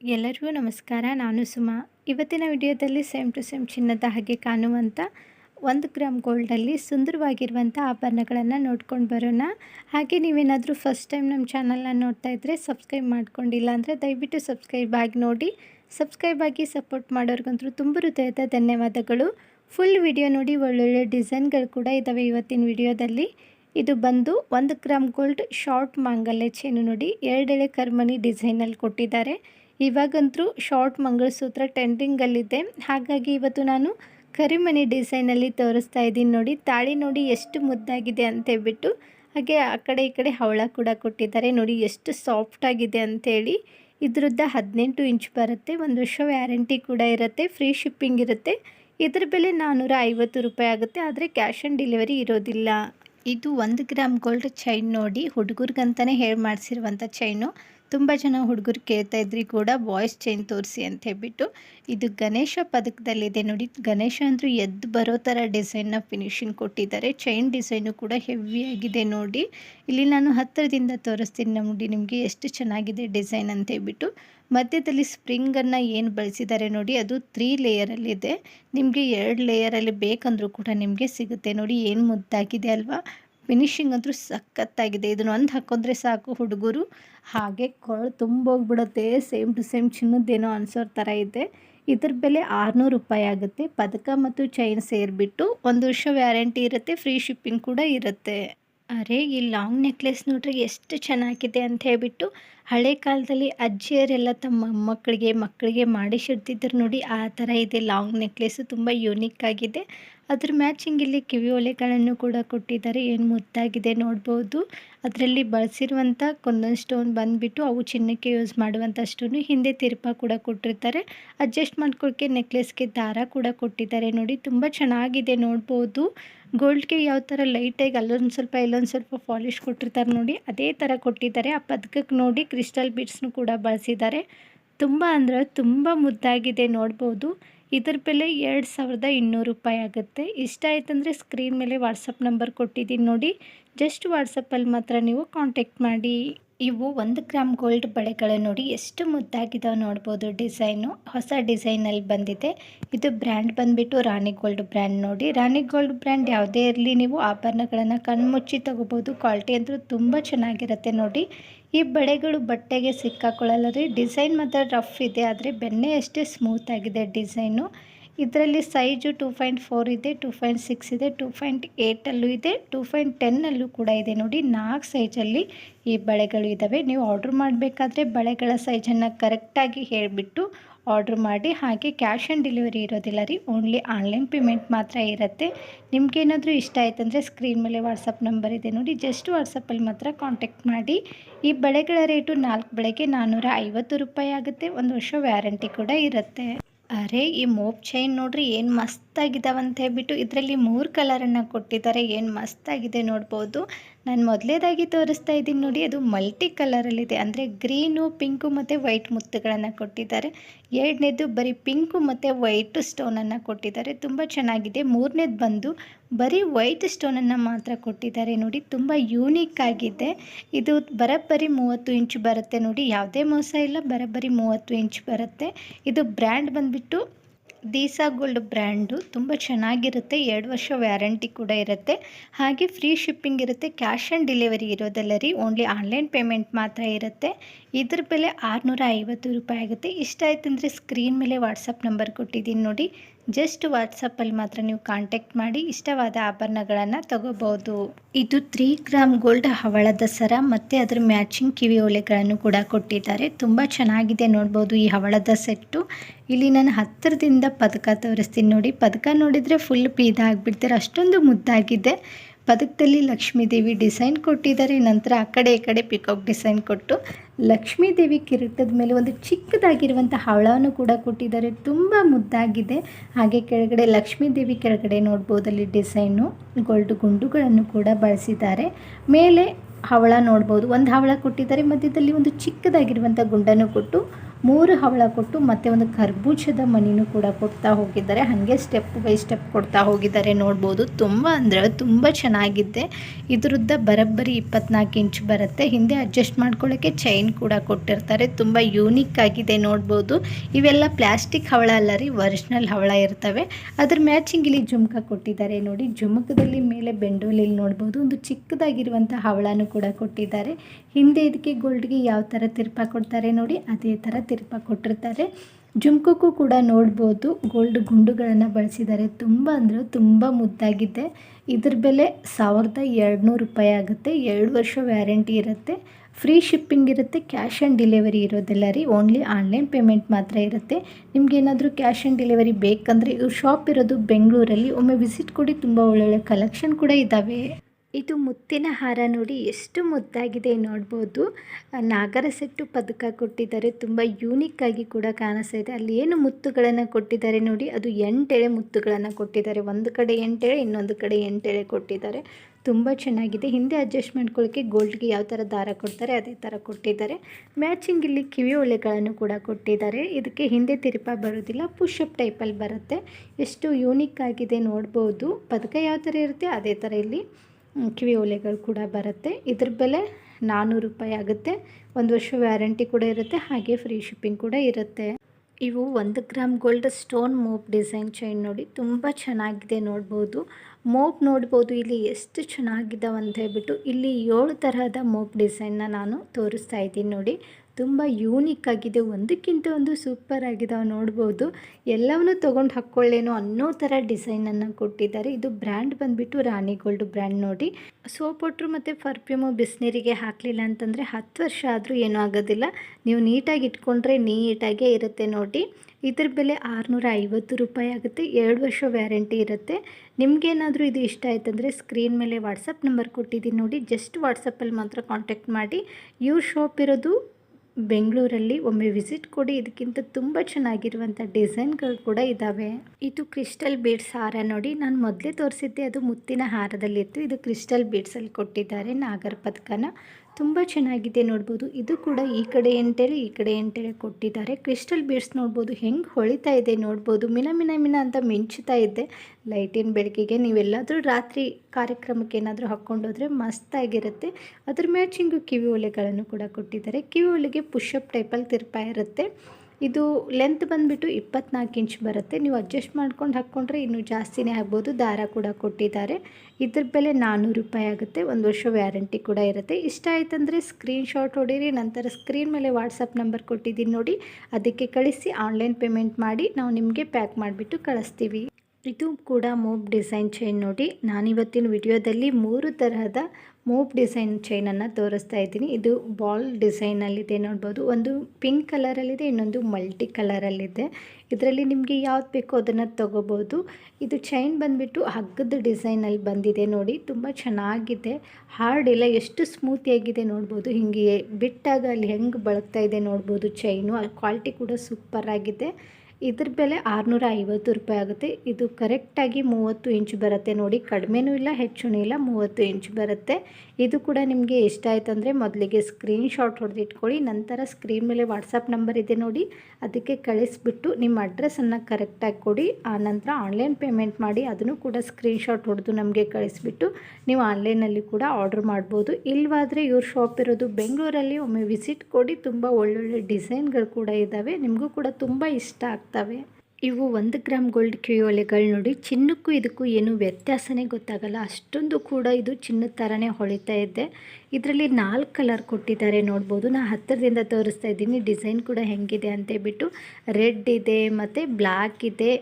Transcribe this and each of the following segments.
ಎಲ್ಲರಿಗೂ ನಮಸ್ಕಾರ, ನಾನು ಸುಮಾ. ಇವತ್ತಿನ ವಿಡಿಯೋದಲ್ಲಿ ಸೇಮ್ ಟು ಸೇಮ್ ಚಿನ್ನದ ಹಾಗೆ ಕಾಣುವಂಥ ಒಂದು ಗ್ರಾಮ್ ಗೋಲ್ಡಲ್ಲಿ ಸುಂದರವಾಗಿರುವಂಥ ಆಭರಣಗಳನ್ನು ನೋಡ್ಕೊಂಡು ಬರೋಣ. ಹಾಗೆ ನೀವೇನಾದರೂ ಫಸ್ಟ್ ಟೈಮ್ ನಮ್ಮ ಚಾನಲ್ನ ನೋಡ್ತಾ ಇದ್ದರೆ ಸಬ್ಸ್ಕ್ರೈಬ್ ಮಾಡ್ಕೊಂಡಿಲ್ಲ ಅಂದರೆ ದಯವಿಟ್ಟು ಸಬ್ಸ್ಕ್ರೈಬ್ ಆಗಿ ನೋಡಿ. ಸಬ್ಸ್ಕ್ರೈಬ್ ಆಗಿ ಸಪೋರ್ಟ್ ಮಾಡೋರ್ಗಂತೂ ತುಂಬ ಹೃದಯದ ಧನ್ಯವಾದಗಳು. ಫುಲ್ ವಿಡಿಯೋ ನೋಡಿ, ಒಳ್ಳೊಳ್ಳೆ ಡಿಸೈನ್ಗಳು ಕೂಡ ಇದ್ದಾವೆ ಇವತ್ತಿನ ವಿಡಿಯೋದಲ್ಲಿ. ಇದು ಬಂದು ಒಂದು ಗ್ರಾಮ್ ಗೋಲ್ಡ್ ಶಾರ್ಟ್ ಮಾಂಗಲ್ಯ ಚೇನು ನೋಡಿ. ಎರಡೆಳೆ ಕರ್ಮನಿ ಡಿಸೈನಲ್ಲಿ ಕೊಟ್ಟಿದ್ದಾರೆ. ಇವಾಗಂತೂ ಶಾರ್ಟ್ ಮಂಗಳಸೂತ್ರ ಟ್ರೆಂಡಿಂಗಲ್ಲಿದೆ ಹಾಗಾಗಿ ಇವತ್ತು ನಾನು ಕರಿಮಣಿ ಡಿಸೈನಲ್ಲಿ ತೋರಿಸ್ತಾ ಇದ್ದೀನಿ ನೋಡಿ. ತಾಳಿ ನೋಡಿ ಎಷ್ಟು ಮುದ್ದಾಗಿದೆ ಅಂತ ಹೇಳ್ಬಿಟ್ಟು. ಹಾಗೆ ಆ ಕಡೆ ಈ ಕಡೆ ಹವಳ ಕೂಡ ಕೊಟ್ಟಿದ್ದಾರೆ ನೋಡಿ ಎಷ್ಟು ಸಾಫ್ಟಾಗಿದೆ ಅಂಥೇಳಿ ಇದ್ರದ್ದು ಹದಿನೆಂಟು ಇಂಚ್ ಬರುತ್ತೆ, ಒಂದು ವರ್ಷ ವ್ಯಾರಂಟಿ ಕೂಡ ಇರುತ್ತೆ ಫ್ರೀ ಶಿಪ್ಪಿಂಗ್ ಇರುತ್ತೆ. ಇದ್ರ ಬೆಲೆ ನಾನ್ನೂರ ಐವತ್ತು ರೂಪಾಯಿ ಆಗುತ್ತೆ, ಆದರೆ ಕ್ಯಾಶ್ ಆನ್ ಡೆಲಿವರಿ ಇರೋದಿಲ್ಲ. ಇದು ಒಂದು ಗ್ರಾಮ್ ಗೋಲ್ಡ್ ಚೈನ್ ನೋಡಿ. ಹುಡುಗರಿಗಂತಲೇ ಹೇಳಿ ಮಾಡಿಸಿರುವಂಥ ಚೈನು ತುಂಬ ಜನ ಹುಡುಗರು ಕೇಳ್ತಾ ಇದ್ರಿ ಕೂಡ ವಾಯ್ಸ್ ಚೇಂಜ್ ತೋರಿಸಿ ಅಂತ ಹೇಳ್ಬಿಟ್ಟು. ಇದು ಗಣೇಶ ಪದಕದಲ್ಲಿದೆ ನೋಡಿ. ಗಣೇಶ ಅಂದರೂ ಎದ್ದು ಬರೋ ಥರ ಡಿಸೈನ್ನ ಫಿನಿಶಿಂಗ್ ಕೊಟ್ಟಿದ್ದಾರೆ. ಚೈನ್ ಡಿಸೈನು ಕೂಡ ಹೆವಿಯಾಗಿದೆ ನೋಡಿ. ಇಲ್ಲಿ ನಾನು ಹತ್ತಿರದಿಂದ ತೋರಿಸ್ತೀನಿ ನೋಡಿ ನಿಮಗೆ ಎಷ್ಟು ಚೆನ್ನಾಗಿದೆ ಡಿಸೈನ್ ಅಂತ ಹೇಳ್ಬಿಟ್ಟು. ಮಧ್ಯದಲ್ಲಿ ಸ್ಪ್ರಿಂಗನ್ನು ಏನು ಬಳಸಿದ್ದಾರೆ ನೋಡಿ. ಅದು ತ್ರೀ ಲೇಯರಲ್ಲಿದೆ ನಿಮಗೆ ಎರಡು ಲೇಯರಲ್ಲಿ ಬೇಕಂದ್ರೂ ಕೂಡ ನಿಮಗೆ ಸಿಗುತ್ತೆ ನೋಡಿ. ಏನು ಮುದ್ದಾಗಿದೆ ಅಲ್ವಾ? ಫಿನಿಶಿಂಗ್ ಅಂತೂ ಸಖತ್ತಾಗಿದೆ. ಇದನ್ನು ಒಂದು ಹಾಕೊಂಡ್ರೆ ಸಾಕು ಹುಡುಗರು. ಹಾಗೆ ಕೊಳು ತುಂಬೋಗ್ಬಿಡುತ್ತೆ. ಸೇಮ್ ಟು ಸೇಮ್ ಚಿನ್ನದ್ದೇನೋ ಅನ್ಸೋ ಥರ ಇದೆ ಇದ್ರ ಬೆಲೆ ಆರುನೂರು ರೂಪಾಯಿ ಆಗುತ್ತೆ. ಪದಕ ಮತ್ತು ಚೈನ್ ಸೇರಿಬಿಟ್ಟು ಒಂದು ವರ್ಷ ವ್ಯಾರಂಟಿ ಇರುತ್ತೆ ಫ್ರೀ ಶಿಪ್ಪಿಂಗ್ ಕೂಡ ಇರುತ್ತೆ. ಅರೆ, ಈ ಲಾಂಗ್ ನೆಕ್ಲೆಸ್ ನೋಡ್ರಿ ಎಷ್ಟು ಚೆನ್ನಾಗಿದೆ ಅಂತ ಹೇಳ್ಬಿಟ್ಟು ಹಳೆ ಕಾಲದಲ್ಲಿ ಅಜ್ಜಿಯರೆಲ್ಲ ತಮ್ಮ ಮಕ್ಕಳಿಗೆ ಮಕ್ಕಳಿಗೆ ಮಾಡಿಸಿಡ್ತಿದ್ರು ನೋಡಿ ಆ ಥರ ಇದೆ. ಲಾಂಗ್ ನೆಕ್ಲೆಸ್ ತುಂಬ ಯೂನಿಕ್ ಆಗಿದೆ. ಅದ್ರ ಮ್ಯಾಚಿಂಗ್ ಇಲ್ಲಿ ಕಿವಿ ಒಲೆಗಳನ್ನು ಕೂಡ ಕೊಟ್ಟಿದ್ದಾರೆ. ಏನು ಮುದ್ದಾಗಿದೆ ನೋಡ್ಬೋದು. ಅದರಲ್ಲಿ ಬಳಸಿರುವಂಥ ಕೊಂದೊಂದು ಸ್ಟೋನ್ ಬಂದುಬಿಟ್ಟು ಅವು ಚಿನ್ನಕ್ಕೆ ಯೂಸ್ ಮಾಡುವಂಥ ಸ್ಟೋನು ಹಿಂದೆ ತಿರುಪ ಕೂಡ ಕೊಟ್ಟಿರ್ತಾರೆ. ಅಡ್ಜಸ್ಟ್ ಮಾಡ್ಕೊಳ್ಳೋಕ್ಕೆ ನೆಕ್ಲೆಸ್ಗೆ ದಾರ ಕೂಡ ಕೊಟ್ಟಿದ್ದಾರೆ ನೋಡಿ. ತುಂಬ ಚೆನ್ನಾಗಿದೆ ನೋಡ್ಬೋದು. ಗೋಲ್ಡ್ಗೆ ಯಾವ ಥರ ಲೈಟಾಗಿ ಅಲ್ಲೊಂದು ಸ್ವಲ್ಪ, ಇಲ್ಲೊಂದು ಸ್ವಲ್ಪ ಪಾಲಿಶ್ ಕೊಟ್ಟಿರ್ತಾರೆ ನೋಡಿ. ಅದೇ ಥರ ಕೊಟ್ಟಿದ್ದಾರೆ. ಆ ಪದಕಕ್ಕೆ ನೋಡಿ ಕ್ರಿಸ್ಟಲ್ ಬೀಡ್ಸ್ನು ಕೂಡ ಬಳಸಿದ್ದಾರೆ. ತುಂಬ ಅಂದರೆ ತುಂಬ ಮುದ್ದಾಗಿದೆ ನೋಡ್ಬೋದು. ಇದ್ರ ಬೆಲೆ ಎರಡು ಸಾವಿರದ ಇನ್ನೂರು ರೂಪಾಯಿ ಆಗುತ್ತೆ. ಇಷ್ಟ ಆಯ್ತಂದರೆ ಸ್ಕ್ರೀನ್ ಮೇಲೆ ವಾಟ್ಸಪ್ ನಂಬರ್ ಕೊಟ್ಟಿದ್ದೀನಿ ನೋಡಿ. ಜಸ್ಟ್ ವಾಟ್ಸಪ್ಪಲ್ಲಿ ಮಾತ್ರ ನೀವು ಕಾಂಟ್ಯಾಕ್ಟ್ ಮಾಡಿ. ಇವು ಒಂದು ಗ್ರಾಮ್ ಗೋಲ್ಡ್ ಬಳೆಗಳು ನೋಡಿ ಎಷ್ಟು ಮುದ್ದಾಗಿದ್ದಾವೆ ನೋಡ್ಬೋದು ಡಿಸೈನು ಹೊಸ ಡಿಸೈನಲ್ಲಿ ಬಂದಿದೆ. ಇದು ಬ್ರ್ಯಾಂಡ್ ಬಂದುಬಿಟ್ಟು ರಾಣಿ ಗೋಲ್ಡ್ ಬ್ರ್ಯಾಂಡ್ ನೋಡಿ. ರಾಣಿ ಗೋಲ್ಡ್ ಬ್ರ್ಯಾಂಡ್ ಯಾವುದೇ ಇರಲಿ ನೀವು ಆಭರಣಗಳನ್ನು ಕಣ್ಮುಚ್ಚಿ ತೊಗೋಬೋದು. ಕ್ವಾಲಿಟಿ ಅಂದರೂ ತುಂಬ ಚೆನ್ನಾಗಿರುತ್ತೆ ನೋಡಿ. ಈ ಬಳೆಗಳು ಬಟ್ಟೆಗೆ ಸಿಕ್ಕಾಕೊಳ್ಳಲ್ಲ ರೀ ಡಿಸೈನ್ ಮಾತ್ರ ರಫ್ ಇದೆ, ಆದರೆ ಬೆಣ್ಣೆ ಅಷ್ಟೇ ಸ್ಮೂತ್ ಆಗಿದೆ ಡಿಸೈನು ಇದರಲ್ಲಿ ಸೈಜು ಟೂ ಪಾಯಿಂಟ್ ಫೋರ್ ಇದೆ ಟೂ ಪಾಯಿಂಟ್ ಸಿಕ್ಸ್ ಇದೆ ಟೂ ಪಾಯಿಂಟ್ ಏಯ್ಟಲ್ಲೂ ಇದೆ ಟೂ ಪಾಯಿಂಟ್ ಟೆನ್ನಲ್ಲೂ ಕೂಡ ಇದೆ. ನೋಡಿ, ನಾಲ್ಕು ಸೈಜಲ್ಲಿ ಈ ಬಳೆಗಳು ಇದ್ದಾವೆ ನೀವು ಆರ್ಡ್ರ್ ಮಾಡಬೇಕಾದ್ರೆ ಬಳೆಗಳ ಸೈಜನ್ನು ಕರೆಕ್ಟಾಗಿ ಹೇಳಿಬಿಟ್ಟು ಆರ್ಡ್ರ್ ಮಾಡಿ. ಹಾಗೆ ಕ್ಯಾಶ್ ಆನ್ ಡೆಲಿವರಿ ಇರೋದಿಲ್ಲ ರೀ. ಓನ್ಲಿ ಆನ್ಲೈನ್ ಪೇಮೆಂಟ್ ಮಾತ್ರ ಇರುತ್ತೆ. ನಿಮಗೇನಾದರೂ ಇಷ್ಟ ಆಯ್ತಂದರೆ ಸ್ಕ್ರೀನ್ ಮೇಲೆ ವಾಟ್ಸಪ್ ನಂಬರ್ ಇದೆ. ನೋಡಿ ಜಸ್ಟ್ ವಾಟ್ಸಪ್ಪಲ್ಲಿ ಮಾತ್ರ ಕಾಂಟ್ಯಾಕ್ಟ್ ಮಾಡಿ. ಈ ಬಳೆಗಳ ರೇಟು ನಾಲ್ಕು ಬಳೆಗೆ ನಾನ್ನೂರ ಐವತ್ತು ರೂಪಾಯಿ ಆಗುತ್ತೆ. ಒಂದು ವರ್ಷ ವ್ಯಾರಂಟಿ ಕೂಡ ಇರುತ್ತೆ. ಅರೆ ಈ ಮೋಪ್ ಚೈನ್ ನೋಡ್ರಿ ಏನು ಮಸ್ತಾಗಿದ್ದಾವಂತ ಹೇಳ್ಬಿಟ್ಟು ಇದರಲ್ಲಿ ಮೂರು ಕಲರನ್ನು ಕೊಟ್ಟಿದ್ದಾರೆ. ಏನು ಮಸ್ತಾಗಿದೆ ನೋಡ್ಬೋದು. ನಾನು ಮೊದಲೇದಾಗಿ ತೋರಿಸ್ತಾ ಇದ್ದೀನಿ ನೋಡಿ, ಅದು ಮಲ್ಟಿ ಕಲರಲ್ಲಿದೆ. ಅಂದರೆ ಗ್ರೀನು, ಪಿಂಕು ಮತ್ತು ವೈಟ್ ಮುತ್ತುಗಳನ್ನು ಕೊಟ್ಟಿದ್ದಾರೆ. ಎರಡನೇದು ಬರೀ ಪಿಂಕು ಮತ್ತು ವೈಟ್ ಸ್ಟೋನನ್ನು ಕೊಟ್ಟಿದ್ದಾರೆ. ತುಂಬ ಚೆನ್ನಾಗಿದೆ. ಮೂರನೇದು ಬಂದು ಬರೀ ವೈಟ್ ಸ್ಟೋನನ್ನು ಮಾತ್ರ ಕೊಟ್ಟಿದ್ದಾರೆ ನೋಡಿ. ತುಂಬ ಯೂನಿಕ್ ಆಗಿದೆ. ಇದು ಬರಬ್ಬರಿ ಮೂವತ್ತು ಇಂಚು ಬರುತ್ತೆ ನೋಡಿ. ಯಾವುದೇ ಮೋಸ ಇಲ್ಲ, ಬರಬ್ಬರಿ ಮೂವತ್ತು ಇಂಚ್ ಬರುತ್ತೆ. ಇದು ಬ್ರ್ಯಾಂಡ್ ಬಂದುಬಿಟ್ಟು ದೀಸಾ ಗೋಲ್ಡ್ ಬ್ರ್ಯಾಂಡು ತುಂಬ ಚೆನ್ನಾಗಿರುತ್ತೆ, ಎರಡು ವರ್ಷ ವ್ಯಾರಂಟಿ ಕೂಡ ಇರುತ್ತೆ. ಹಾಗೆ ಫ್ರೀ ಶಿಪ್ಪಿಂಗ್ ಇರುತ್ತೆ, ಕ್ಯಾಶ್ ಆನ್ ಡೆಲಿವರಿ ಇರೋದಲ್ಲ ರೀ, ಓನ್ಲಿ ಆನ್ಲೈನ್ ಪೇಮೆಂಟ್ ಮಾತ್ರ ಇರುತ್ತೆ. ಇದ್ರ ಬೆಲೆ ಆರುನೂರ ಐವತ್ತು ರೂಪಾಯಿ ಆಗುತ್ತೆ. ಇಷ್ಟ ಆಯ್ತಂದರೆ ಸ್ಕ್ರೀನ್ ಮೇಲೆ ವಾಟ್ಸಪ್ ನಂಬರ್ ಕೊಟ್ಟಿದ್ದೀನಿ ನೋಡಿ. ಜಸ್ಟ್ ವಾಟ್ಸಪ್ಪಲ್ಲಿ ಮಾತ್ರ ನೀವು ಕಾಂಟ್ಯಾಕ್ಟ್ ಮಾಡಿ ಇಷ್ಟವಾದ ಆಭರಣಗಳನ್ನು ತಗೋಬಹುದು ಇದು ತ್ರೀ ಗ್ರಾಮ್ ಗೋಲ್ಡ್ ಹವಳದ ಸರ ಮತ್ತು ಅದರ ಮ್ಯಾಚಿಂಗ್ ಕಿವಿ ಓಲೆಗಳನ್ನು ಕೂಡ ಕೊಟ್ಟಿದ್ದಾರೆ. ತುಂಬ ಚೆನ್ನಾಗಿದೆ ನೋಡ್ಬೋದು ಈ ಹವಳದ ಸೆಟ್ಟು. ಇಲ್ಲಿ ನಾನು ಹತ್ತಿರದಿಂದ ಪದಕ ತೋರಿಸ್ತೀನಿ ನೋಡಿ. ಪದಕ ನೋಡಿದರೆ ಫುಲ್ ಪೀದ ಆಗಿಬಿಡ್ತಾರೆ. ಅಷ್ಟೊಂದು ಮುದ್ದಾಗಿದೆ. ಪದಕದಲ್ಲಿ ಲಕ್ಷ್ಮೀದೇವಿ ಡಿಸೈನ್ ಕೊಟ್ಟಿದ್ದಾರೆ. ನಂತರ ಆ ಕಡೆ ಈ ಕಡೆ ಪಿಕಾಕ್ ಡಿಸೈನ್ ಕೊಟ್ಟು ಲಕ್ಷ್ಮೀ ದೇವಿ ಕಿರೀಟದ ಮೇಲೆ ಒಂದು ಚಿಕ್ಕದಾಗಿರುವಂಥ ಹವಳವನ್ನು ಕೂಡ ಕೊಟ್ಟಿದ್ದಾರೆ. ತುಂಬ ಮುದ್ದಾಗಿದೆ. ಹಾಗೆ ಕೆಳಗಡೆ ಲಕ್ಷ್ಮೀ ದೇವಿ ಕೆಳಗಡೆ ನೋಡ್ಬೋದು, ಅಲ್ಲಿ ಡಿಸೈನು ಗೋಲ್ಡ್ ಗುಂಡುಗಳನ್ನು ಕೂಡ ಬಳಸಿದ್ದಾರೆ. ಮೇಲೆ ಹವಳ ನೋಡ್ಬೋದು. ಒಂದು ಹವಳ ಕೊಟ್ಟಿದ್ದಾರೆ. ಮಧ್ಯದಲ್ಲಿ ಒಂದು ಚಿಕ್ಕದಾಗಿರುವಂಥ ಗುಂಡನ್ನು ಕೊಟ್ಟು ಮೂರು ಹವಳ ಕೊಟ್ಟು ಮತ್ತು ಒಂದು ಕರ್ಬೂಜದ ಮಣಿನೂ ಕೂಡ ಕೊಡ್ತಾ ಹೋಗಿದ್ದಾರೆ. ಹಾಗೆ ಸ್ಟೆಪ್ ಬೈ ಸ್ಟೆಪ್ ಕೊಡ್ತಾ ಹೋಗಿದ್ದಾರೆ ನೋಡ್ಬೋದು. ತುಂಬ ಅಂದರೆ ತುಂಬ ಚೆನ್ನಾಗಿದೆ. ಇದರದ್ದ ಬರೋಬ್ಬರಿ ಇಪ್ಪತ್ನಾಲ್ಕು ಇಂಚ್ ಬರುತ್ತೆ. ಹಿಂದೆ ಅಡ್ಜಸ್ಟ್ ಮಾಡ್ಕೊಳ್ಳೋಕ್ಕೆ ಚೈನ್ ಕೂಡ ಕೊಟ್ಟಿರ್ತಾರೆ. ತುಂಬ ಯೂನಿಕ್ ಆಗಿದೆ ನೋಡ್ಬೋದು. ಇವೆಲ್ಲ ಪ್ಲಾಸ್ಟಿಕ್ ಹವಳ ಅಲ್ಲ ರೀ ಒರಿಜಿನಲ್ ಹವಳ ಇರ್ತವೆ. ಅದ್ರ ಮ್ಯಾಚಿಂಗ್ ಇಲ್ಲಿ ಜುಮಕ ಕೊಟ್ಟಿದ್ದಾರೆ ನೋಡಿ. ಜುಮಕದಲ್ಲಿ ಮೇಲೆ ಬೆಂಡೋಲಿ ನೋಡ್ಬೋದು. ಒಂದು ಚಿಕ್ಕದಾಗಿರುವಂಥ ಹವಳನೂ ಕೂಡ ಕೊಟ್ಟಿದ್ದಾರೆ. ಹಿಂದೆ ಇದಕ್ಕೆ ಗೋಲ್ಡ್ಗೆ ಯಾವ ಥರ ತಿರ್ಪ ಕೊಡ್ತಾರೆ ನೋಡಿ. ಅದೇ ಥರ ತಿರ್ಪ ಕೊಟ್ಟಿರ್ತಾರೆ. ಜುಮ್ಕಕ್ಕೂ ಕೂಡ ನೋಡ್ಬೋದು. ಗೋಲ್ಡ್ ಗುಂಡುಗಳನ್ನು ಬಳಸಿದ್ದಾರೆ. ತುಂಬ ಅಂದರೆ ತುಂಬ ಮುದ್ದಾಗಿದೆ. ಇದ್ರ ಬೆಲೆ ಸಾವಿರದ ಎರಡುನೂರು ರೂಪಾಯಿ ಆಗುತ್ತೆ. ಎರಡು ವರ್ಷ ವ್ಯಾರಂಟಿ ಇರುತ್ತೆ. ಫ್ರೀ ಶಿಪ್ಪಿಂಗ್ ಇರುತ್ತೆ. ಕ್ಯಾಶ್ ಆ್ಯಂಡ್ ಡೆಲಿವರಿ ಇರೋದಿಲ್ಲ ರೀ. ಓನ್ಲಿ ಆನ್ಲೈನ್ ಪೇಮೆಂಟ್ ಮಾತ್ರ ಇರುತ್ತೆ. ನಿಮಗೇನಾದರೂ ಕ್ಯಾಶ್ ಆ್ಯಂಡ್ ಡೆಲಿವರಿ ಬೇಕಂದರೆ ಇವ್ರ ಶಾಪ್ ಇರೋದು ಬೆಂಗಳೂರಲ್ಲಿ. ಒಮ್ಮೆ ವಿಸಿಟ್ ಕೊಡಿ. ತುಂಬ ಒಳ್ಳೊಳ್ಳೆ ಕಲೆಕ್ಷನ್ ಕೂಡ ಇದ್ದಾವೆ ಇದು ಮುತ್ತಿನ ಹಾರ ನೋಡಿ ಎಷ್ಟು ಮುದ್ದಾಗಿದೆ ನೋಡ್ಬೋದು. ನಾಗರ ಸೆಟ್ಟು ಪದಕ ಕೊಟ್ಟಿದ್ದಾರೆ. ತುಂಬ ಯೂನಿಕ್ ಆಗಿ ಕೂಡ ಕಾಣಿಸ್ತಾ ಇದೆ. ಅಲ್ಲಿ ಏನು ಮುತ್ತುಗಳನ್ನು ಕೊಟ್ಟಿದ್ದಾರೆ ನೋಡಿ, ಅದು ಎಂಟೆಳೆ ಮುತ್ತುಗಳನ್ನು ಕೊಟ್ಟಿದ್ದಾರೆ. ಒಂದು ಕಡೆ ಎಂಟೆಳೆ, ಇನ್ನೊಂದು ಕಡೆ ಎಂಟೆಳೆ ಕೊಟ್ಟಿದ್ದಾರೆ. ತುಂಬ ಚೆನ್ನಾಗಿದೆ. ಹಿಂದೆ ಅಡ್ಜಸ್ಟ್ ಮಾಡ್ಕೊಳ್ಳೋಕ್ಕೆ ಗೋಲ್ಡ್ಗೆ ಯಾವ ಥರ ದಾರ ಕೊಡ್ತಾರೆ, ಅದೇ ಥರ ಕೊಟ್ಟಿದ್ದಾರೆ. ಮ್ಯಾಚಿಂಗ್ ಇಲ್ಲಿ ಕಿವಿ ಒಳೆಗಳನ್ನು ಕೂಡ ಕೊಟ್ಟಿದ್ದಾರೆ. ಇದಕ್ಕೆ ಹಿಂದೆ ತಿರುಪ ಬರೋದಿಲ್ಲ ಪುಷಪ್ ಟೈಪಲ್ಲಿ ಬರುತ್ತೆ. ಎಷ್ಟು ಯೂನಿಕ್ ಆಗಿದೆ ನೋಡ್ಬೋದು. ಪದಕ ಯಾವ ಥರ ಇರುತ್ತೆ, ಅದೇ ಥರ ಇಲ್ಲಿ. ಕಿವಿ ಓಲೆಗಳು ಕೂಡ ಬರುತ್ತೆ. ಇದ್ರ ಬೆಲೆ ನಾನ್ನೂರು ರೂಪಾಯಿ ಆಗುತ್ತೆ. ಒಂದು ವರ್ಷ ವ್ಯಾರಂಟಿ ಕೂಡ ಇರುತ್ತೆ. ಹಾಗೆ ಫ್ರೀ ಶಿಪ್ಪಿಂಗ್ ಕೂಡ ಇರುತ್ತೆ. ಇವು ಒಂದು ಗ್ರಾಮ್ ಗೋಲ್ಡ್ ಸ್ಟೋನ್ ಮೋಪ್ ಡಿಸೈನ್ ಚೈನ್ ನೋಡಿ ತುಂಬ ಚೆನ್ನಾಗಿದೆ ನೋಡ್ಬೋದು. ಮೋಪ್ ನೋಡ್ಬೋದು, ಇಲ್ಲಿ ಎಷ್ಟು ಚೆನ್ನಾಗಿದ್ದಾವೆ ಅಂತ ಹೇಳ್ಬಿಟ್ಟು ಇಲ್ಲಿ ಏಳು ತರಹದ ಮೋಪ್ ಡಿಸೈನ್ನ ನಾನು ತೋರಿಸ್ತಾ ಇದ್ದೀನಿ ನೋಡಿ. ತುಂಬ ಯೂನಿಕ್ ಆಗಿದೆ. ಒಂದಕ್ಕಿಂತ ಒಂದು ಸೂಪರ್ ಆಗಿದೆ. ನೋಡ್ಬೋದು. ಎಲ್ಲವನ್ನೂ ತೊಗೊಂಡು ಹಾಕ್ಕೊಳ್ಳೇನೋ ಅನ್ನೋ ಥರ ಡಿಸೈನನ್ನು ಕೊಟ್ಟಿದ್ದಾರೆ. ಇದು ಬ್ರ್ಯಾಂಡ್ ಬಂದುಬಿಟ್ಟು ರಾಣಿ ಗೋಲ್ಡ್ ಬ್ರ್ಯಾಂಡ್ ನೋಡಿ. ಸೋಪ್ ವಾಟ್ರು ಮತ್ತು ಪರ್ಫ್ಯೂಮು ಬಿಸಿನೀರಿಗೆ ಹಾಕಲಿಲ್ಲ ಅಂತಂದರೆ ಹತ್ತು ವರ್ಷ ಆದರೂ ಏನೂ ಆಗೋದಿಲ್ಲ. ನೀವು ನೀಟಾಗಿ ಇಟ್ಕೊಂಡ್ರೆ ನೀಟಾಗೇ ಇರುತ್ತೆ ನೋಡಿ. ಇದ್ರ ಬೆಲೆ ಆರುನೂರ ಐವತ್ತು ರೂಪಾಯಿ ಆಗುತ್ತೆ. ಎರಡು ವರ್ಷ ವ್ಯಾರಂಟಿ ಇರುತ್ತೆ. ನಿಮಗೇನಾದರೂ ಇದು ಇಷ್ಟ ಆಯ್ತಂದರೆ ಸ್ಕ್ರೀನ್ ಮೇಲೆ ವಾಟ್ಸಪ್ ನಂಬರ್ ಕೊಟ್ಟಿದ್ದೀನಿ ನೋಡಿ. ಜಸ್ಟ್ ವಾಟ್ಸಪ್ಪಲ್ಲಿ ಮಾತ್ರ ಕಾಂಟ್ಯಾಕ್ಟ್ ಮಾಡಿ. ಇವ್ರ ಶಾಪ್ ಇರೋದು ಬೆಂಗಳೂರಲ್ಲಿ ಒಮ್ಮೆ ವಿಸಿಟ್ ಕೊಡಿ. ಇದಕ್ಕಿಂತ ತುಂಬ ಚೆನ್ನಾಗಿರುವಂಥ ಡಿಸೈನ್ಗಳು ಕೂಡ ಇದ್ದಾವೆ ಇದು ಕ್ರಿಸ್ಟಲ್ ಬೀಡ್ಸ್ ಹಾರ ನೋಡಿ. ನಾನು ಮೊದಲೇ ತೋರಿಸಿದ್ದೆ ಅದು ಮುತ್ತಿನ ಹಾರದಲ್ಲಿತ್ತು. ಇದು ಕ್ರಿಸ್ಟಲ್ ಬೀಡ್ಸಲ್ಲಿ ಕೊಟ್ಟಿದ್ದಾರೆ ನಾಗರ ಪದಕನ. ತುಂಬ ಚೆನ್ನಾಗಿದೆ ನೋಡ್ಬೋದು. ಇದು ಕೂಡ ಈ ಕಡೆ ಎಂಟೇಳಿ ಈ ಕಡೆ ಎಂಟೇಳಿ ಕೊಟ್ಟಿದ್ದಾರೆ. ಕ್ರಿಸ್ಟಲ್ ಬೀಡ್ಸ್ ನೋಡ್ಬೋದು. ಹೆಂಗೆ ಹೊಳಿತಾ ಇದೆ ನೋಡ್ಬೋದು. ಮಿನ ಮಿನ ಮಿನ ಅಂತ ಮಿಂಚುತ್ತಾ ಇದೆ. ಲೈಟಿನ ಬೆಳಕಿಗೆ ನೀವೆಲ್ಲಾದರೂ ರಾತ್ರಿ ಕಾರ್ಯಕ್ರಮಕ್ಕೆ ಏನಾದರೂ ಹಾಕ್ಕೊಂಡೋದ್ರೆ ಮಸ್ತಾಗಿರುತ್ತೆ. ಅದ್ರ ಮ್ಯಾಚಿಂಗು ಕಿವಿ ಒಲೆಗಳನ್ನು ಕೂಡ ಕೊಟ್ಟಿದ್ದಾರೆ. ಕಿವಿ ಒಲೆಗೆ ಪುಷಪ್ ಟೈಪಲ್ಲಿ ತಿರ್ಪಾ ಇರುತ್ತೆ. ಇದು ಲೆಂತ್ ಬಂದುಬಿಟ್ಟು ಇಪ್ಪತ್ನಾಲ್ಕು ಇಂಚ್ ಬರುತ್ತೆ. ನೀವು ಅಡ್ಜಸ್ಟ್ ಮಾಡ್ಕೊಂಡು ಹಾಕ್ಕೊಂಡ್ರೆ ಇನ್ನೂ ಜಾಸ್ತಿನೇ ಆಗ್ಬೋದು. ದಾರ ಕೂಡ ಕೊಟ್ಟಿದ್ದಾರೆ. ಇದ್ರ ಬೆಲೆ ನಾನ್ನೂರು ರೂಪಾಯಿ ಆಗುತ್ತೆ. ಒಂದು ವರ್ಷ ವ್ಯಾರಂಟಿ ಕೂಡ ಇರುತ್ತೆ. ಇಷ್ಟ ಆಯ್ತಂದರೆ ಸ್ಕ್ರೀನ್ಶಾಟ್ ಹೊಡೀರಿ. ನಂತರ ಸ್ಕ್ರೀನ್ ಮೇಲೆ ವಾಟ್ಸಪ್ ನಂಬರ್ ಕೊಟ್ಟಿದ್ದೀನಿ ನೋಡಿ. ಅದಕ್ಕೆ ಕಳಿಸಿ ಆನ್ಲೈನ್ ಪೇಮೆಂಟ್ ಮಾಡಿ. ನಾವು ನಿಮಗೆ ಪ್ಯಾಕ್ ಮಾಡಿಬಿಟ್ಟು ಕಳಿಸ್ತೀವಿ. ಇದು ಕೂಡ ಮೋಬ್ ಡಿಸೈನ್ ಚೈನ್ ನೋಡಿ. ನಾನಿವತ್ತಿನ ವಿಡಿಯೋದಲ್ಲಿ ಮೂರು ತರಹದ ಮೋಪ್ ಡಿಸೈನ್ ಚೈನನ್ನು ತೋರಿಸ್ತಾ ಇದ್ದೀನಿ. ಇದು ಬಾಲ್ ಡಿಸೈನಲ್ಲಿದೆ ನೋಡ್ಬೋದು. ಒಂದು ಪಿಂಕ್ ಕಲರಲ್ಲಿದೆ, ಇನ್ನೊಂದು ಮಲ್ಟಿ ಕಲರಲ್ಲಿದೆ. ಇದರಲ್ಲಿ ನಿಮಗೆ ಯಾವ್ದು ಬೇಕೋ ಅದನ್ನು ತೊಗೋಬೋದು. ಇದು ಚೈನ್ ಬಂದುಬಿಟ್ಟು ಹಗ್ಗದ ಡಿಸೈನಲ್ಲಿ ಬಂದಿದೆ ನೋಡಿ. ತುಂಬ ಚೆನ್ನಾಗಿದೆ. ಹಾರ್ಡ್ ಇಲ್ಲ ಎಷ್ಟು ಸ್ಮೂತಿಯಾಗಿದೆ ನೋಡ್ಬೋದು. ಹಿಂಗೆ ಬಿಟ್ಟಾಗ ಅಲ್ಲಿ ಹೆಂಗೆ ಬಳಕ್ತಾ ಇದೆ ನೋಡ್ಬೋದು ಚೈನು. ಕ್ವಾಲಿಟಿ ಕೂಡ ಸೂಪರ್ ಆಗಿದೆ. ಇದ್ರ ಬೆಲೆ ಆರುನೂರ ಐವತ್ತು ರೂಪಾಯಿ ಆಗುತ್ತೆ. ಇದು ಕರೆಕ್ಟಾಗಿ ಮೂವತ್ತು ಇಂಚು ಬರುತ್ತೆ ನೋಡಿ. ಕಡಿಮೆನೂ ಇಲ್ಲ ಹೆಚ್ಚೂ ಇಲ್ಲ, ಮೂವತ್ತು ಇಂಚು ಬರುತ್ತೆ. ಇದು ಕೂಡ ನಿಮಗೆ ಇಷ್ಟ ಆಯ್ತು ಅಂದರೆ ಮೊದಲಿಗೆ ಸ್ಕ್ರೀನ್ಶಾಟ್ ಹೊಡೆದಿಟ್ಕೊಳ್ಳಿ ನಂತರ ಸ್ಕ್ರೀನ್ ಮೇಲೆ ವಾಟ್ಸಪ್ ನಂಬರ್ ಇದೆ ನೋಡಿ. ಅದಕ್ಕೆ ಕಳಿಸ್ಬಿಟ್ಟು ನಿಮ್ಮ ಅಡ್ರೆಸ್ಸನ್ನು ಕರೆಕ್ಟಾಗಿ ಕೊಡಿ. ಆ ನಂತರ ಆನ್ಲೈನ್ ಪೇಮೆಂಟ್ ಮಾಡಿ ಅದನ್ನು ಕೂಡ ಸ್ಕ್ರೀನ್ಶಾಟ್ ಹೊಡೆದು ನಮಗೆ ಕಳಿಸ್ಬಿಟ್ಟು ನೀವು ಆನ್ಲೈನಲ್ಲಿ ಕೂಡ ಆರ್ಡ್ರ್ ಮಾಡ್ಬೋದು. ಇಲ್ಲವಾದರೆ ಇವ್ರ ಶಾಪ್ ಇರೋದು ಬೆಂಗಳೂರಲ್ಲಿ ಒಮ್ಮೆ ವಿಸಿಟ್ ಕೊಡಿ. ತುಂಬ ಒಳ್ಳೊಳ್ಳೆ ಡಿಸೈನ್ಗಳು ಕೂಡ ಇದ್ದಾವೆ ನಿಮಗೂ ಕೂಡ ತುಂಬ ಇಷ್ಟ ಆಗ್ತವೆ ಇವು ಒಂದು ಗ್ರಾಮ್ ಗೋಲ್ಡ್ ಕಿವಿಯೋಲೆಗಳು ನೋಡಿ ಚಿನ್ನಕ್ಕೂ ಇದಕ್ಕೂ ಏನು ವ್ಯತ್ಯಾಸನೇ ಗೊತ್ತಾಗಲ್ಲ. ಅಷ್ಟೊಂದು ಕೂಡ ಇದು ಚಿನ್ನದ ಥರನೇ ಹೊಳಿತಾ ಇದೆ. ಇದರಲ್ಲಿ ನಾಲ್ಕು ಕಲರ್ ಕೊಟ್ಟಿದ್ದಾರೆ ನೋಡ್ಬೋದು. ನಾನು ಹತ್ತಿರದಿಂದ ತೋರಿಸ್ತಾ ಇದ್ದೀನಿ. ಡಿಸೈನ್ ಕೂಡ ಹೆಂಗಿದೆ ಅಂತೇಳ್ಬಿಟ್ಟು ರೆಡ್ ಇದೆ, ಮತ್ತು ಬ್ಲ್ಯಾಕ್ ಇದೆ.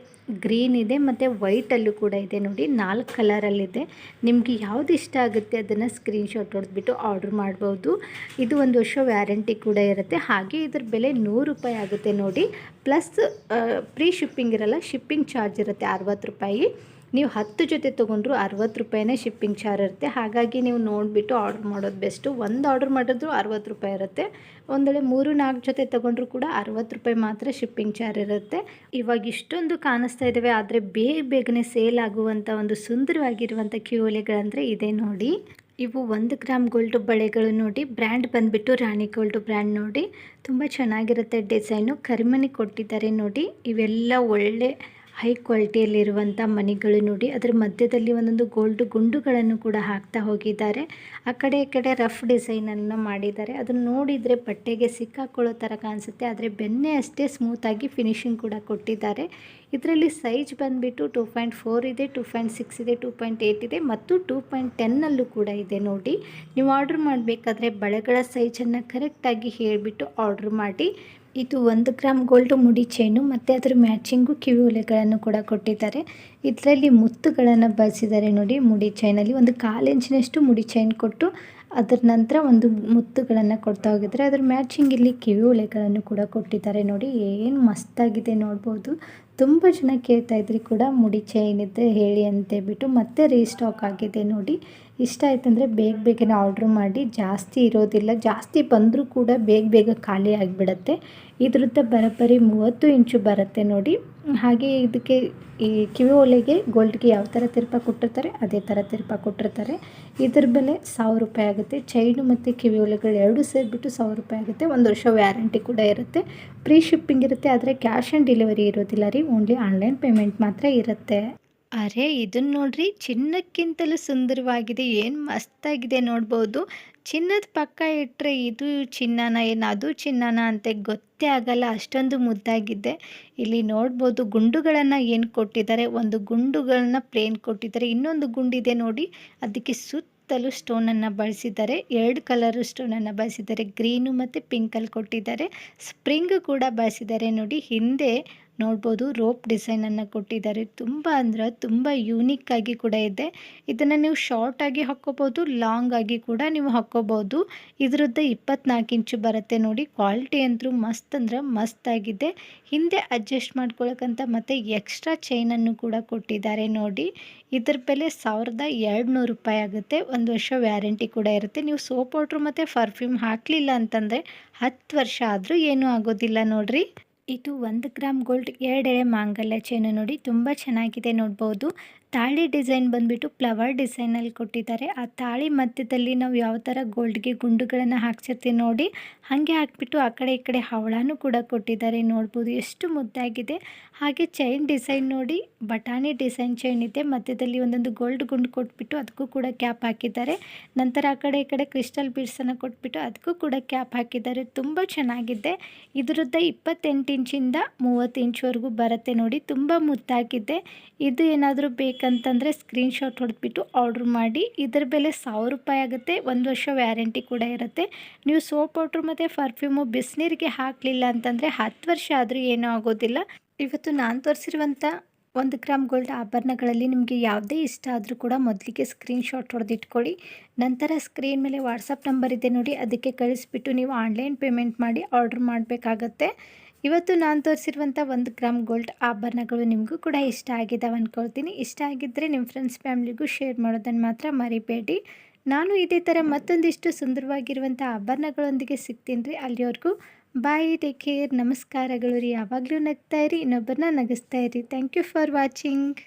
ಗ್ರೀನ್ ಇದೆ ಮತ್ತು ವೈಟಲ್ಲೂ ಕೂಡ ಇದೆ ನೋಡಿ, ನಾಲ್ಕು ಕಲರಲ್ಲಿದೆ ನಿಮಗೆ ಯಾವ್ದು ಇಷ್ಟ ಆಗುತ್ತೆ ಅದನ್ನು ಸ್ಕ್ರೀನ್ಶಾಟ್ ಹೊಡೆದ್ಬಿಟ್ಟು ಆರ್ಡ್ರ್ ಮಾಡ್ಬೋದು. ಇದು ಒಂದು ವರ್ಷ ವ್ಯಾರಂಟಿ ಕೂಡ ಇರುತ್ತೆ. ಹಾಗೆ ಇದ್ರ ಬೆಲೆ ನೂರು ರೂಪಾಯಿ ಆಗುತ್ತೆ ನೋಡಿ. ಪ್ಲಸ್ ಪ್ರೀ ಶಿಪ್ಪಿಂಗ್ ಇರಲ್ಲ ಶಿಪ್ಪಿಂಗ್ ಚಾರ್ಜ್ ಇರುತ್ತೆ ಅರವತ್ತು ರೂಪಾಯಿ. ನೀವು ಹತ್ತು ಜೊತೆ ತೊಗೊಂಡ್ರು ಅರವತ್ತು ರೂಪಾಯಿನೇ ಶಿಪ್ಪಿಂಗ್ ಚಾರ್ ಇರುತ್ತೆ. ಹಾಗಾಗಿ ನೀವು ನೋಡಿಬಿಟ್ಟು ಆರ್ಡ್ರ್ ಮಾಡೋದು ಬೆಸ್ಟು ಒಂದು ಆರ್ಡ್ರ್ ಮಾಡಿದ್ರು ಅರವತ್ತು ರೂಪಾಯಿ ಇರುತ್ತೆ. ಒಂದು ವೇಳೆ ಮೂರು, ನಾಲ್ಕು ಜೊತೆ ತೊಗೊಂಡ್ರು ಕೂಡ ಅರವತ್ತು ರೂಪಾಯಿ ಮಾತ್ರ ಶಿಪ್ಪಿಂಗ್ ಚಾರ್ ಇರುತ್ತೆ. ಇವಾಗ ಇಷ್ಟೊಂದು ಕಾಣಿಸ್ತಾ ಇದ್ದಾವೆ ಆದರೆ ಬೇಗ ಬೇಗನೆ ಸೇಲ್ ಆಗುವಂಥ ಒಂದು ಸುಂದರವಾಗಿರುವಂಥ ಕ್ಯೂಲೆಗಳಂದರೆ ಇದೆ ನೋಡಿ. ಇವು ಒಂದು ಗ್ರಾಮ್ ಗೋಲ್ಡ್ ಬಳೆಗಳು ನೋಡಿ. ಬ್ರ್ಯಾಂಡ್ ಬಂದುಬಿಟ್ಟು ರಾಣಿ ಗೋಲ್ಡ್ ಬ್ರ್ಯಾಂಡ್ ನೋಡಿ. ತುಂಬ ಚೆನ್ನಾಗಿರುತ್ತೆ ಡಿಸೈನು. ಕರಿಮಣಿ ಕೊಟ್ಟಿದ್ದಾರೆ ನೋಡಿ. ಇವೆಲ್ಲ ಒಳ್ಳೆ ಹೈ ಕ್ವಾಲಿಟಿಯಲ್ಲಿರುವಂಥ ಮನೆಗಳು ನೋಡಿ, ಅದರ ಮಧ್ಯದಲ್ಲಿ ಒಂದೊಂದು ಗೋಲ್ಡ್ ಗುಂಡುಗಳನ್ನು ಕೂಡ ಹಾಕ್ತಾ ಹೋಗಿದ್ದಾರೆ. ಆ ಕಡೆ ಈ ಕಡೆ ರಫ್ ಡಿಸೈನನ್ನು ಮಾಡಿದ್ದಾರೆ. ಅದನ್ನು ನೋಡಿದರೆ ಬಟ್ಟೆಗೆ ಸಿಕ್ಕಾಕೊಳ್ಳೋ ಥರ ಕಾಣಿಸುತ್ತೆ. ಆದರೆ ಬೆನ್ನೆ ಅಷ್ಟೇ ಸ್ಮೂತಾಗಿ ಫಿನಿಶಿಂಗ್ ಕೂಡ ಕೊಟ್ಟಿದ್ದಾರೆ. ಇದರಲ್ಲಿ ಸೈಜ್ ಬಂದುಬಿಟ್ಟು ಟೂ ಪಾಯಿಂಟ್ ಫೋರ್ ಇದೆ ಟೂ ಪಾಯಿಂಟ್ ಸಿಕ್ಸ್ ಇದೆ ಟೂ ಪಾಯಿಂಟ್ ಏಯ್ಟ್ ಇದೆ ಮತ್ತು ಟೂ ಪಾಯಿಂಟ್ ಟೆನ್ನಲ್ಲೂ ಕೂಡ ಇದೆ ನೋಡಿ. ನೀವು ಆರ್ಡ್ರ್ ಮಾಡಬೇಕಾದ್ರೆ ಬಳೆಗಳ ಸೈಜನ್ನು ಕರೆಕ್ಟಾಗಿ ಹೇಳಿಬಿಟ್ಟು ಆರ್ಡ್ರ್ ಮಾಡಿ. ಇದು ಒಂದು ಗ್ರಾಮ್ ಗೋಲ್ಡ್ ಮುಡಿ ಚೈನು ಮತ್ತು ಅದರ ಮ್ಯಾಚಿಂಗು ಕಿವಿ ಒಲೆಗಳನ್ನು ಕೂಡ ಕೊಟ್ಟಿದ್ದಾರೆ. ಇದರಲ್ಲಿ ಮುತ್ತುಗಳನ್ನು ಬಳಸಿದ್ದಾರೆ ನೋಡಿ, ಮುಡಿ ಚೈನಲ್ಲಿ ಒಂದು ಕಾಲು ಇಂಚಿನಷ್ಟು ಮುಡಿ ಚೈನ್ ಕೊಟ್ಟು ಅದರ ನಂತರ ಒಂದು ಮುತ್ತುಗಳನ್ನು ಕೊಡ್ತಾ ಹೋಗಿದ್ದಾರೆ. ಅದ್ರ ಮ್ಯಾಚಿಂಗ್ ಇಲ್ಲಿ ಕಿವಿ ಒಲೆಗಳನ್ನು ಕೂಡ ಕೊಟ್ಟಿದ್ದಾರೆ ನೋಡಿ. ಏನು ಮಸ್ತಾಗಿದೆ ನೋಡ್ಬೋದು. ತುಂಬ ಜನ ಕೇಳ್ತಾ ಇದ್ರಿ ಕೂಡ ಮುಡಿ ಚೈನ್ ಇದೆ ಹೇಳಿ ಅಂತ ಬಿಟ್ಟು ಮತ್ತೆ ರೀಸ್ಟಾಕ್ ಆಗಿದೆ ನೋಡಿ. ಇಷ್ಟ ಆಯ್ತಂದರೆ ಬೇಗ ಬೇಗನೆ ಆರ್ಡ್ರ್ ಮಾಡಿ. ಜಾಸ್ತಿ ಇರೋದಿಲ್ಲ. ಜಾಸ್ತಿ ಬಂದರೂ ಕೂಡ ಬೇಗ ಬೇಗ ಖಾಲಿ ಆಗಿಬಿಡತ್ತೆ. ಇದ್ರದ್ದು ಬರೋಬ್ಬರಿ ಮೂವತ್ತು ಇಂಚು ಬರುತ್ತೆ ನೋಡಿ. ಹಾಗೆ ಇದಕ್ಕೆ ಈ ಕಿವಿ ಒಲೆಗೆ ಗೋಲ್ಡ್ಗೆ ಯಾವ ಥರ ತಿರ್ಪ ಕೊಟ್ಟಿರ್ತಾರೆ, ಅದೇ ಥರ ತಿರ್ಪ ಕೊಟ್ಟಿರ್ತಾರೆ. ಇದ್ರ ಬೆಲೆ ಸಾವಿರ ರೂಪಾಯಿ ಆಗುತ್ತೆ. ಚೈನು ಮತ್ತು ಕಿವಿ ಒಲೆಗಳು ಎರಡು ಸೇರಿಬಿಟ್ಟು ಸಾವಿರ ರೂಪಾಯಿ ಆಗುತ್ತೆ. ಒಂದು ವರ್ಷ ವ್ಯಾರಂಟಿ ಕೂಡ ಇರುತ್ತೆ. ಫ್ರೀ ಶಿಪ್ಪಿಂಗ್ ಇರುತ್ತೆ, ಆದರೆ ಕ್ಯಾಶ್ ಆನ್ ಡೆಲಿವರಿ ಇರೋದಿಲ್ಲ ರೀ. ಓನ್ಲಿ ಆನ್ಲೈನ್ ಪೇಮೆಂಟ್ ಮಾತ್ರ ಇರುತ್ತೆ. ಅರೆ ಇದನ್ನ ನೋಡ್ರಿ, ಚಿನ್ನಕ್ಕಿಂತಲೂ ಸುಂದರವಾಗಿದೆ, ಏನು ಮಸ್ತಾಗಿದೆ ನೋಡ್ಬೋದು. ಚಿನ್ನದ ಪಕ್ಕ ಇಟ್ಟರೆ ಇದು ಚಿನ್ನನ ಏನು ಅದು ಚಿನ್ನನ ಅಂತ ಗೊತ್ತೇ ಆಗಲ್ಲ, ಅಷ್ಟೊಂದು ಮುದ್ದಾಗಿದೆ. ಇಲ್ಲಿ ನೋಡ್ಬೋದು, ಗುಂಡುಗಳನ್ನು ಏನು ಕೊಟ್ಟಿದ್ದಾರೆ, ಒಂದು ಗುಂಡುಗಳನ್ನ ಪ್ಲೇನ್ ಕೊಟ್ಟಿದ್ದಾರೆ. ಇನ್ನೊಂದು ಗುಂಡಿದೆ ನೋಡಿ, ಅದಕ್ಕೆ ಸುತ್ತಲೂ ಸ್ಟೋನನ್ನು ಬಳಸಿದ್ದಾರೆ. ಎರಡು ಕಲರು ಸ್ಟೋನನ್ನು ಬಳಸಿದ್ದಾರೆ. ಗ್ರೀನು ಮತ್ತು ಪಿಂಕಲ್ಲಿ ಕೊಟ್ಟಿದ್ದಾರೆ. ಸ್ಪ್ರಿಂಗ್ ಕೂಡ ಬಳಸಿದ್ದಾರೆ ನೋಡಿ, ಹಿಂದೆ ನೋಡ್ಬೋದು. ರೋಪ್ ಡಿಸೈನನ್ನು ಕೊಟ್ಟಿದ್ದಾರೆ. ತುಂಬ ಅಂದ್ರೆ ತುಂಬ ಯೂನಿಕ್ಕಾಗಿ ಕೂಡ ಇದೆ. ಇದನ್ನು ನೀವು ಶಾರ್ಟಾಗಿ ಹಾಕ್ಕೋಬೋದು ಲಾಂಗ್ ಆಗಿ ಕೂಡ ನೀವು ಹಾಕ್ಕೋಬೋದು. ಇದ್ರದ್ದು ಇಪ್ಪತ್ನಾಲ್ಕು ಇಂಚು ಬರುತ್ತೆ ನೋಡಿ. ಕ್ವಾಲಿಟಿ ಅಂತೂ ಮಸ್ತ್ ಅಂದ್ರೆ ಮಸ್ತ್ ಆಗಿದೆ. ಹಿಂದೆ ಅಡ್ಜಸ್ಟ್ ಮಾಡ್ಕೊಳಕ್ಕಂತ ಮತ್ತು ಎಕ್ಸ್ಟ್ರಾ ಚೈನನ್ನು ಕೂಡ ಕೊಟ್ಟಿದ್ದಾರೆ ನೋಡಿ. ಇದ್ರ ಬೆಲೆ ಸಾವಿರದ ಎರಡು ರೂಪಾಯಿ ಆಗುತ್ತೆ. ಒಂದು ವರ್ಷ ವ್ಯಾರಂಟಿ ಕೂಡ ಇರುತ್ತೆ. ನೀವು ಸೋಪ್ ಪೌಡ್ರು ಮತ್ತು ಪರ್ಫ್ಯೂಮ್ ಹಾಕಲಿಲ್ಲ ಅಂತಂದರೆ ಹತ್ತು ವರ್ಷ ಆದರೂ ಏನೂ ಆಗೋದಿಲ್ಲ ನೋಡಿರಿ. ಇದು ಒಂದು ಗ್ರಾಮ್ ಗೋಲ್ಡ್ ಎರಡೆಳೆ ಮಾಂಗಲ್ಯ ಚೈನು ನೋಡಿ ತುಂಬ ಚೆನ್ನಾಗಿದೆ ನೋಡ್ಬೋದು. ತಾಳಿ ಡಿಸೈನ್ ಬಂದುಬಿಟ್ಟು ಫ್ಲವರ್ ಡಿಸೈನಲ್ಲಿ ಕೊಟ್ಟಿದ್ದಾರೆ. ಆ ತಾಳಿ ಮಧ್ಯದಲ್ಲಿ ನಾವು ಯಾವ ಥರ ಗೋಲ್ಡ್ಗೆ ಗುಂಡುಗಳನ್ನು ಹಾಕ್ಸಿರ್ತೀವಿ ನೋಡಿ, ಹಾಗೆ ಹಾಕ್ಬಿಟ್ಟು ಆ ಕಡೆ ಈ ಕಡೆ ಹವಳನೂ ಕೂಡ ಕೊಟ್ಟಿದ್ದಾರೆ ನೋಡ್ಬೋದು. ಎಷ್ಟು ಮುದ್ದಾಗಿದೆ. ಹಾಗೆ ಚೈನ್ ಡಿಸೈನ್ ನೋಡಿ, ಬಟಾಣಿ ಡಿಸೈನ್ ಚೈನ್ ಇದೆ. ಮಧ್ಯದಲ್ಲಿ ಒಂದೊಂದು ಗೋಲ್ಡ್ ಗುಂಡು ಕೊಟ್ಬಿಟ್ಟು ಅದಕ್ಕೂ ಕೂಡ ಕ್ಯಾಪ್ ಹಾಕಿದ್ದಾರೆ. ನಂತರ ಆ ಕಡೆ ಈ ಕಡೆ ಕ್ರಿಸ್ಟಲ್ ಬೀಡ್ಸನ್ನು ಕೊಟ್ಬಿಟ್ಟು ಅದಕ್ಕೂ ಕೂಡ ಕ್ಯಾಪ್ ಹಾಕಿದ್ದಾರೆ. ತುಂಬ ಚೆನ್ನಾಗಿದೆ. ಇದರದ್ದು ಇಪ್ಪತ್ತೆಂಟು ಇಂಚಿಂದ ಮೂವತ್ತು ಇಂಚ್ವರೆಗೂ ಬರುತ್ತೆ ನೋಡಿ, ತುಂಬ ಮುದ್ದಾಗಿದೆ. ಇದು ಏನಾದರೂ ಬೇಕಂತಂದರೆ ಸ್ಕ್ರೀನ್ಶಾಟ್ ಹೊಡೆದ್ಬಿಟ್ಟು ಆರ್ಡ್ರ್ ಮಾಡಿ. ಇದರ ಬೆಲೆ ಸಾವಿರ ರೂಪಾಯಿ ಆಗುತ್ತೆ, ಒಂದು ವರ್ಷ ವ್ಯಾರಂಟಿ ಕೂಡ ಇರುತ್ತೆ. ನೀವು ಸೋಪ್ ಪೌಡ್ರ್ ಮತ್ತು ಪರ್ಫ್ಯೂಮು ಬಿಸಿನೀರಿಗೆ ಹಾಕಲಿಲ್ಲ ಅಂತಂದರೆ ಹತ್ತು ವರ್ಷ ಆದರೂ ಏನೂ ಆಗೋದಿಲ್ಲ. ಇವತ್ತು ನಾನು ತೋರಿಸಿರುವಂಥ ಒಂದು ಗ್ರಾಮ್ ಗೋಲ್ಡ್ ಆಭರಣಗಳಲ್ಲಿ ನಿಮಗೆ ಯಾವುದೇ ಇಷ್ಟ ಆದರೂ ಕೂಡ ಮೊದಲಿಗೆ ಸ್ಕ್ರೀನ್ಶಾಟ್ ಹೊಡೆದಿಟ್ಕೊಳ್ಳಿ. ನಂತರ ಸ್ಕ್ರೀನ್ ಮೇಲೆ ವಾಟ್ಸಪ್ ನಂಬರ್ ಇದೆ ನೋಡಿ, ಅದಕ್ಕೆ ಕಳಿಸ್ಬಿಟ್ಟು ನೀವು ಆನ್ಲೈನ್ ಪೇಮೆಂಟ್ ಮಾಡಿ ಆರ್ಡ್ರ್ ಮಾಡಬೇಕಾಗತ್ತೆ. ಇವತ್ತು ನಾನು ತೋರಿಸಿರುವಂಥ ಒಂದು ಗ್ರಾಮ್ ಗೋಲ್ಡ್ ಆಭರಣಗಳು ನಿಮಗೂ ಕೂಡ ಇಷ್ಟ ಆಗಿದ್ದಾವೆ ಅಂದ್ಕೊಳ್ತೀನಿ ಇಷ್ಟ ಆಗಿದ್ದರೆ ನಿಮ್ಮ ಫ್ರೆಂಡ್ಸ್ ಫ್ಯಾಮಿಲಿಗೂ ಶೇರ್ ಮಾಡೋದನ್ನು ಮಾತ್ರ ಮರಿಬೇಡಿ. ನಾನು ಇದೇ ಥರ ಮತ್ತೊಂದಿಷ್ಟು ಸುಂದರವಾಗಿರುವಂಥ ಆಭರಣಗಳೊಂದಿಗೆ ಸಿಗ್ತೀನಿ ರೀ ಅಲ್ಲಿವರೆಗೂ. ಬಾಯ್ ಟೇಕ್ ಕೇರ್ ನಮಸ್ಕಾರಗಳು ರೀ. ಯಾವಾಗಲೂ ನಗ್ತಾ ಇರಿ, ಇನ್ನೊಬ್ಬರನ್ನ ನಗಿಸ್ತಾ ಇರಿ. Thank you for watching